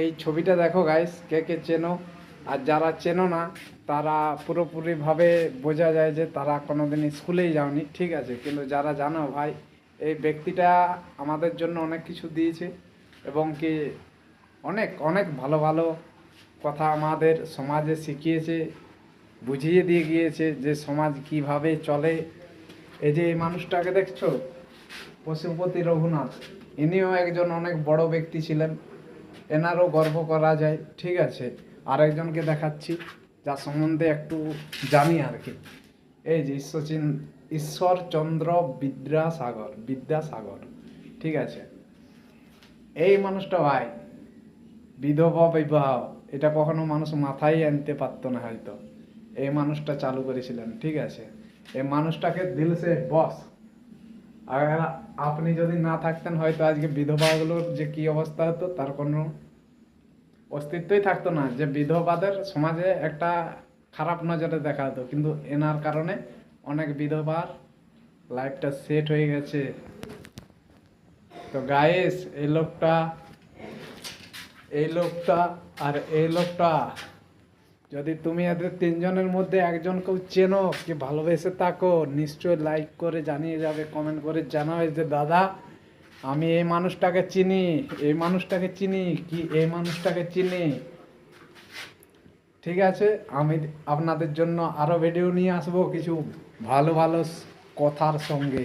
এই ছবিটা দেখো গাইস কে কে চেনো? আর যারা চেনো না, তারা পুরোপুরিভাবে বোঝা যায় যে তারা কোনোদিন স্কুলেই যাওনি, ঠিক আছে? কিন্তু যারা জানো, ভাই, এই ব্যক্তিটা আমাদের জন্য অনেক কিছু দিয়েছে এবং কি অনেক অনেক ভালো ভালো কথা আমাদের সমাজে শিখিয়েছে, বুঝিয়ে দিয়ে গিয়েছে যে সমাজ কীভাবে চলে। এই যে এই মানুষটাকে দেখছ? পশুপতি রঘুনাথ। ইনিও একজন অনেক বড় ব্যক্তি ছিলেন। এনারও গর্ব করা যায়। ঠিক আছে, আরেকজনকে দেখাচ্ছি, যার সম্বন্ধে একটু জানি আর কি। এই যে ঈশ্বরচিন ঈশ্বরচন্দ্র বিদ্যাসাগর বিদ্যাসাগর। ঠিক আছে, এই মানুষটা ভাই, বিধবা বিবাহ, এটা কখনো মানুষ মাথায় আনতে পারতো না হয়তো। এই মানুষটা চালু করেছিলেন, ঠিক আছে। এই মানুষটাকে দিল সে বস। আর আপনি যদি না থাকতেন, হয়তো আজকে বিধবাগুলোর যে কি অবস্থা হতো, তার কোনো অস্তিত্বই থাকতো না। যে বিধবাদের সমাজে একটা খারাপ নজরে দেখা হতো। কিন্তু এনার কারণে অনেক বিধবার লাইফটা সেট হয়ে গেছে। তো গায়েস এই লোকটা এই লোকটা আর এই লোকটা যদি তুমি এদের তিনজনের মধ্যে একজনকেও চেনো, কি ভালোবেসে থাকো, নিশ্চয়ই লাইক করে জানিয়ে যাবে কমেন্ট করে জানাবে যে, দাদা, আমি এই মানুষটাকে চিনি, এই মানুষটাকে চিনি, কি এই মানুষটাকে চিনি? ঠিক আছে, আমি আপনাদের জন্য আরও ভিডিও নিয়ে আসব কিছু ভালো ভালো কথার সঙ্গে।